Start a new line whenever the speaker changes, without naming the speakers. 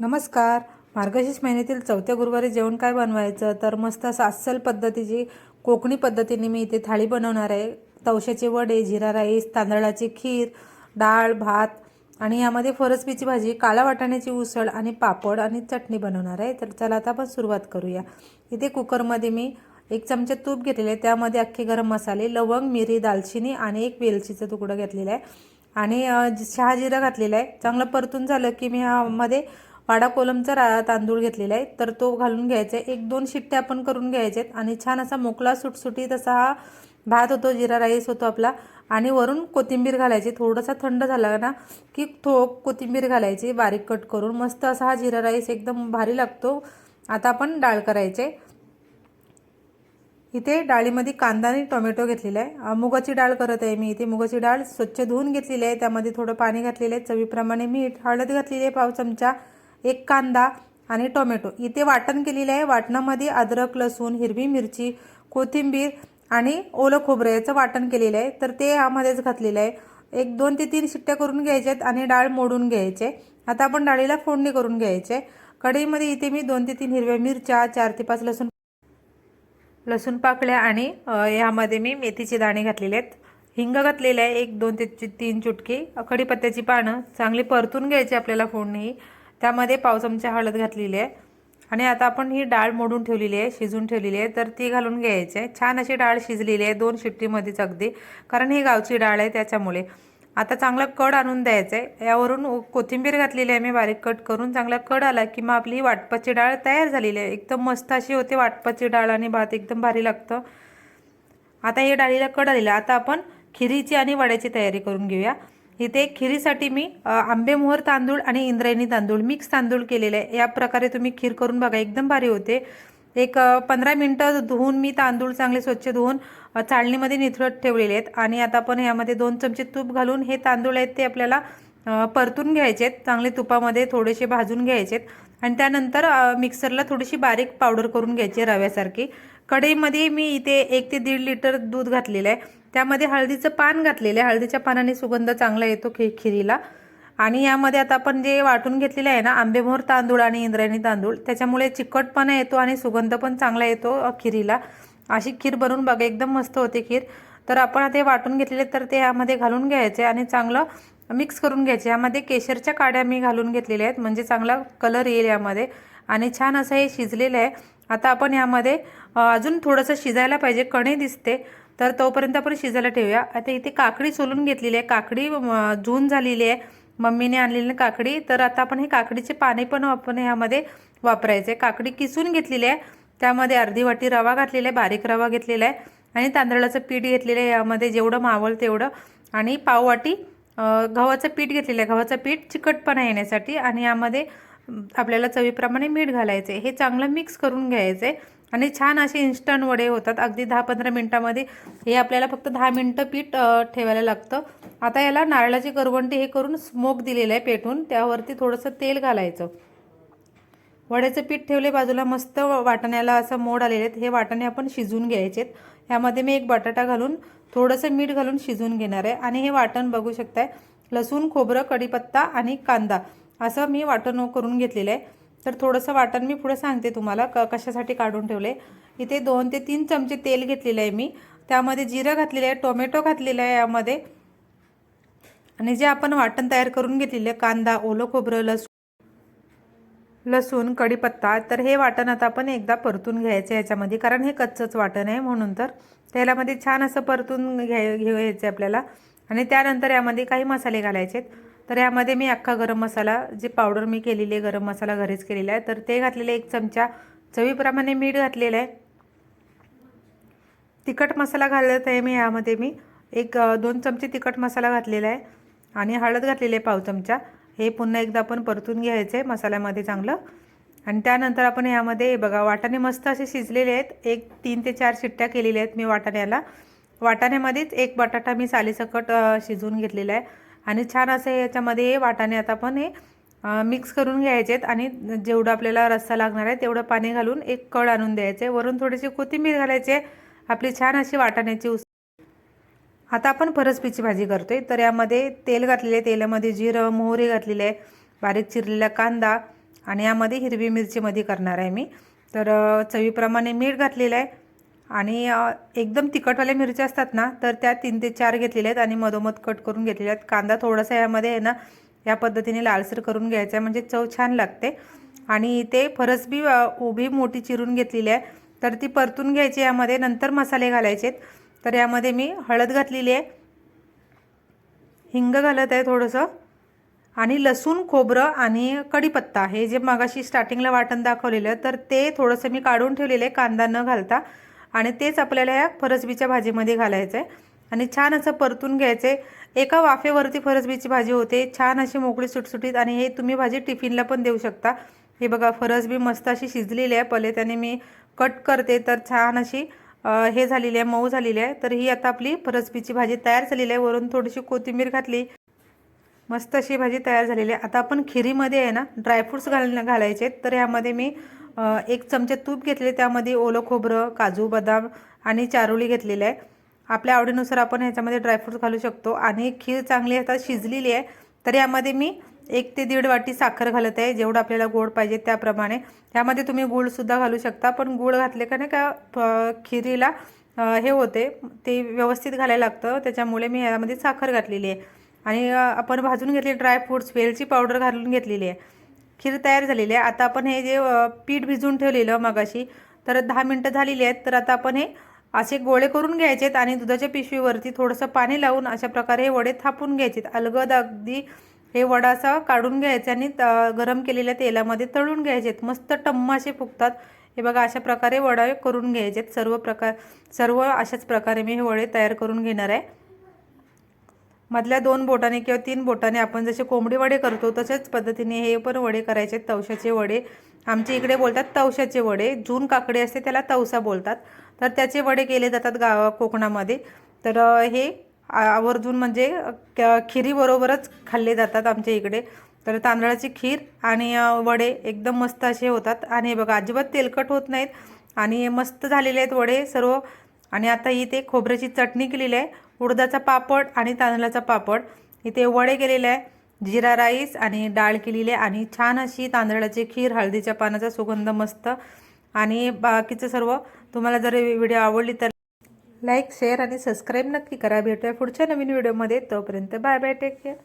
नमस्कार. मार्गशीर्ष महिन्यातील चौथ्या गुरुवारी जेवण काय बनवायचं? तर मस्त असं अस्सल पद्धतीची कोकणी पद्धतीने मी इथे थाळी बनवणार आहे. तवशाचे वडे जिरा राईस तांदळाची खीर डाळ भात आणि यामध्ये फरसबीची भाजी काळा वाटाण्याची उसळ आणि पापड आणि चटणी बनवणार आहे. तर चला आता आपण सुरुवात करूया. इथे कुकरमध्ये मी एक चमचा तूप घेतलेले आहे. त्यामध्ये अख्खे गरम मसाले लवंग मिरी दालचिनी आणि एक वेलचीचं तुकडं घेतलेलं आहे. आणि शहाजिरा घातलेला शहा आहे. चांगलं परतून झालं की मी ह्यामध्ये वाडा कोलमचा रा तांदूळ घेतलेला आहे. तर तो घालून घ्यायचा. आहे एक दोन शिट्ट्या आपण करून घ्यायचे आहेत आणि छान असा मोकळा सुटसुटीत असा हा भात होतो जिरा राईस होतो आपला. आणि वरून कोथिंबीर घालायची. थोडासा थंड झाला ना की थो कोथिंबीर घालायची बारीक कट करून. मस्त असा हा जिरा राईस एकदम भारी लागतो. आता आपण डाळ करायचे. इथे डाळीमध्ये कांदा आणि टोमॅटो घेतलेला आहे. मुगाची डाळ करत आहे मी इथे. मुगाची डाळ स्वच्छ धुवून घेतलेली आहे. त्यामध्ये थोडं पाणी घातलेलं आहे. चवीप्रमाणे मीठ हळद घातलेली आहे पाव चमचा. एक कांदा आणि टोमॅटो. इथे वाटण केलेलं आहे. वाटणामध्ये अद्रक लसूण हिरवी मिरची कोथिंबीर आणि ओलं खोबरं याचं वाटण केलेलं आहे. तर ते यामध्येच घातलेलं आहे. एक दोन ते तीन शिट्ट्या करून घ्यायच्यात आणि डाळ मोडून घ्यायचे. आता आपण डाळीला फोडणी करून घ्यायचे. कढईमध्ये इथे मी दोन ते तीन हिरव्या मिरच्या चार ते पाच लसूण लसूण पाकळ्या आणि ह्यामध्ये मी मेथीचे दाणे घातलेले आहेत. हिंग घातलेले आहे. एक दोन ते तीन चुटकी. कढीपत्त्याची पानं. चांगली परतून घ्यायची आपल्याला फोडणी. ही त्यामध्ये पाव चमचा हळद घातलेली आहे. आणि आता आपण ही डाळ मोडून ठेवलेली आहे शिजून ठेवलेली आहे. तर ती घालून घ्यायची आहे. छान अशी डाळ शिजलेली आहे दोन शिट्टीमध्येच अगदी. कारण ही गावची डाळ आहे त्याच्यामुळे. आता चांगला कड आणून द्यायचं आहे. यावरून कोथिंबीर घातलेली आहे मी बारीक कट करून. चांगला कड आला की मग आपली वाटपाची डाळ तयार झालेली आहे. एकदम मस्त अशी होते वाटपाची डाळ आणि भात एकदम भारी लागतं. आता हे डाळीला कड आलेलं आता आपण खिरीची आणि वड्याची तयारी करून घेऊया. इथे खिरीसाठी मी आंबेमोहर तांदूळ आणि इंद्रायणी तांदूळ मिक्स तांदूळ केलेले आहे. या प्रकारे तुम्ही खीर करून बघा एकदम भारी होते. एक पंधरा मिनटं धुवून मी तांदूळ चांगले स्वच्छ धुवून चाळणीमध्ये निथळत ठेवलेले आहेत. आणि आता आपण यामध्ये दोन चमचे तूप घालून हे तांदूळ आहेत ते आपल्याला परतून घ्यायचे आहेत. चांगले तुपामध्ये थोडेसे भाजून घ्यायचे आहेत. आणि त्यानंतर मिक्सरला थोडीशी बारीक पावडर करून घ्यायची रव्यासारखी. कढईमध्ये मी इथे एक ते दीड लिटर दूध घातलेलं आहे. त्यामध्ये हळदीचं पान घातलेलं आहे. हळदीच्या पानाने सुगंध चांगला येतो खि खिरीला. आणि यामध्ये आता आपण जे वाटून घेतलेलं आहे ना आंबेमोहर तांदूळ आणि इंद्रायणी तांदूळ त्याच्यामुळे चिकटपणा येतो आणि सुगंध पण चांगला येतो खिरीला. अशी खीर बनवून बघा एकदम मस्त होते खीर. तर आपण आता हे वाटून घेतलेले तर ते यामध्ये घालून घ्यायचे आणि चांगलं मिक्स करून घ्यायचे. यामध्ये केशरच्या काड्या मी घालून घेतलेल्या आहेत म्हणजे चांगला कलर येईल यामध्ये. आणि छान असं हे शिजलेलं आहे. आता आपण यामध्ये अजून थोडंसं शिजायला पाहिजे कणे दिसते. तर तोपर्यंत आपण शिजायला ठेवूया. आता इथे काकडी सोलून घेतलेली आहे. काकडी झून झालेली आहे. मम्मीने आणलेली काकडी. तर आता आपण हे काकडीचे पाने पण आपण ह्यामध्ये वापरायचे. काकडी किसून घेतलेली आहे. त्यामध्ये अर्धी वाटी रवा घातलेला आहे. बारीक रवा घेतलेला आहे. आणि तांदळाचं पीठ घेतलेलं आहे. यामध्ये जेवढं मावल तेवढं. आणि पाववाटी गव्हाचं पीठ घेतलेलं आहे. गव्हाचं पीठ चिकटपणा येण्यासाठी. आणि यामध्ये आपल्याला चवीप्रमाणे मीठ घालायचे हे चांगलं मिक्स करून घ्यायचे आणि छान असे इन्स्टंट वडे होतात. अगदी दहा पंधरा मिनटामध्ये हे आपल्याला फक्त दहा मिनटं पीठ ठेवायला लागतं. आता याला नारळाची करवंटी हे करून स्मोक दिलेलं आहे पेटून. त्यावरती थोडंसं तेल घालायचं. वड्याचं पीठ ठेवले बाजूला मस्त वाटण्याला असं मोड आलेले आहेत. हे वाटणे आपण शिजून घ्यायचे आहेत यामध्ये मी एक बटाटा घालून थोडंसं मीठ घालून शिजून घेणार आहे. आणि हे वाटण बघू शकताय. लसूण खोबरं कढीपत्ता आणि कांदा असं मी वाटण करून घेतलेलं आहे. तर थोडंसं वाटण मी पुढे सांगते तुम्हाला क कशासाठी काढून ठेवले. इथे दोन ते तीन चमचे तेल घेतलेलं आहे मी. त्यामध्ये जिरं घातलेलं आहे टोमॅटो घातलेलं आहे यामध्ये. आणि जे आपण वाटण तयार करून घेतलेलं आहे कांदा ओलं खोबरं लसूण लसूण कढीपत्ता तर हे वाटण आता आपण एकदा परतून घ्यायचं आहे याच्यामध्ये कारण हे कच्चंच वाटण आहे म्हणून तर. त्यालामध्ये छान असं परतून घ्याय घ्यायचं आहे आपल्याला. आणि त्यानंतर यामध्ये काही मसाले घालायचे आहेत तर यामध्ये मी अख्खा गरम मसाला जे पावडर मी केलेली आहे गरम मसाला घरीच केलेला आहे. तर ते घातलेले एक चमचा चवीप्रमाणे मीठ घातलेलं आहे. तिखट मसाला घालत आहे मी यामध्ये मी. एक दोन चमचे तिखट मसाला घातलेला आहे. आणि हळद घातलेली आहे पाव चमचा. हे पुन्हा एकदा आपण परतून घ्यायचं आहे मसाल्यामध्ये चांगलं. आणि त्यानंतर आपण यामध्ये बघा वाटाणे मस्त असे शिजलेले आहेत. एक तीन ते चार शिट्ट्या केलेल्या आहेत मी वाटाण्याला. वाटाण्यामध्येच एक बटाटा मी सालीसकट शिजवून घेतलेला आहे. आणि छान असं याच्यामध्ये वाटाणे आता आपण हे मिक्स करून घ्यायचे आहेत. आणि जेवढं आपल्याला रस्सा लागणार आहे तेवढं पाणी घालून एक कळ आणून द्यायचे. वरून थोडीशी कोथिंबीर घालायची आहे. आपली छान अशी वाटाण्याची उस आता आपण फरसबीची भाजी करतोय. तर यामध्ये तेल घातलेले आहे. तेलामध्ये जिरं मोहरी घातलेली आहे. बारीक चिरलेला कांदा आणि यामध्ये हिरवी मिरचीमध्ये करणार आहे मी. तर चवीप्रमाणे मीठ घातलेलं आहे. आणि एकदम तिखटवाल्या मिरच्या असतात ना तर त्या तीन ते चार घेतलेल्या आहेत आणि मधोमध कट करून घेतलेल्या आहेत. कांदा थोडासा यामध्ये आहे ना या पद्धतीने लालसर करून घ्यायचा आहे म्हणजे चव छान लागते. आणि इथे फरसबी उभी मोठी चिरून घेतलेली आहे तर ती परतून घ्यायची यामध्ये. नंतर मसाले घालायचे तर यामध्ये मी हळद घातलेली आहे हिंग घालत आहे थोडंसं आणि लसूण खोबरं आणि कढीपत्ता. हे जे मगाशी स्टार्टिंगला वाटण दाखवलेलं तर ते थोडंसं मी काढून ठेवलेलं आहे कांदा न घालता. आणि तेच आपल्याला या फरसबीच्या भाजीमध्ये घालायचं आहे आणि छान असं परतून घ्यायचं आहे एका वाफेवरती फरसबीची भाजी होते. छान अशी मोकळी सुटसुटीत आणि हे तुम्ही भाजी टिफिनला पण देऊ शकता. हे बघा फरसबी मस्त अशी शिजलेली आहे पहिले त्याने मी कट करते. तर छान अशी हे झालेली आहे मऊ झालेली आहे. तर ही आता आपली फरसबीची भाजी तयार झालेली आहे. वरून थोडीशी कोथिंबीर घातली. मस्त अशी भाजी तयार झालेली आहे. आता आपण खिरीमध्ये आहे ना ड्रायफ्रूट्स घाल घालायचे तर ह्यामध्ये मी एक चमचे तूप घेतले त्यामध्ये ओलं खोबरं काजू बदाम आणि चारोळी घेतलेली आहे. आपल्या आवडीनुसार आपण ह्याच्यामध्ये ड्रायफ्रूट्स घालू शकतो. आणि खीर चांगली आता शिजलेली आहे तर यामध्ये मी एक ते दीड वाटी साखर घालत आहे जेवढं आपल्याला गोड पाहिजे त्याप्रमाणे. त्यामध्ये तुम्ही गूळसुद्धा घालू शकता पण गूळ घातले का नाही का खिरीला हे होते ते व्यवस्थित घालायला लागतं. त्याच्यामुळे मी यामध्ये साखर घातलेली आहे. आणि आपण भाजून घेतले ड्रायफ्रूट्स वेलची पावडर घालून घेतलेली आहे. खीर तयार झालेली आहे. आता आपण हे जे पीठ भिजून ठेवलेलं मगाशी तर दहा मिनटं झालेली आहेत. तर आता आपण हे असे गोळे करून घ्यायचे आहेत आणि दुधाच्या पिशवीवरती थोडंसं पाणी लावून अशा प्रकारे हे वडे थापून घ्यायचे आहेत अलगद अगदी हे वडा असा काढून घ्यायचे आणि त- गरम केलेल्या तेलामध्ये तळून घ्यायचे आहेत मस्त टम्म असे फुगतात. हे बघा अशा प्रकारे वडा करून घ्यायचे आहेत सर्व प्रकार सर्व अशाच प्रकारे मी हे वडे तयार करून घेणार आहे. मधल्या दोन बोटाने किंवा तीन बोटाने आपण जसे कोंबडी वडे करतो तशाच पद्धतीने हे पण वडे करायचे तवशाचे वडे. आमच्या इकडे बोलतात तवशाचे वडे. जून काकडी असते त्याला तवसा बोलतात. तर त्याचे वडे केले जातात गावा कोकणामध्ये. तर हे आवर्जून म्हणजे क- खिरीबरोबरच खाल्ले जातात आमच्या इकडे. तर तांदळाची खीर आणि वडे एकदम मस्त असे होतात. आणि हे बघा अजिबात तेलकट होत नाहीत. आणि मस्त झालेले आहेत वडे सर्व. आणि आता इथे खोबऱ्याची चटणी केलेली आहे. उडदाचा पापड आणि तांदळाचा पापड. इथे वडे केलेले आहे. जिरा राईस आणि डाळ केलेली आहे आणि छान अशी तांदळाची खीर हळदीच्या पानाचा सुगंध मस्त. आणि बाकीचं सर्व तुम्हाला जर व्हिडिओ आवडली तर लाईक शेअर आणि सबस्क्राईब नक्की करा. भेटूया पुढच्या नवीन व्हिडिओमध्ये. तोपर्यंत बाय बाय टेक केअर.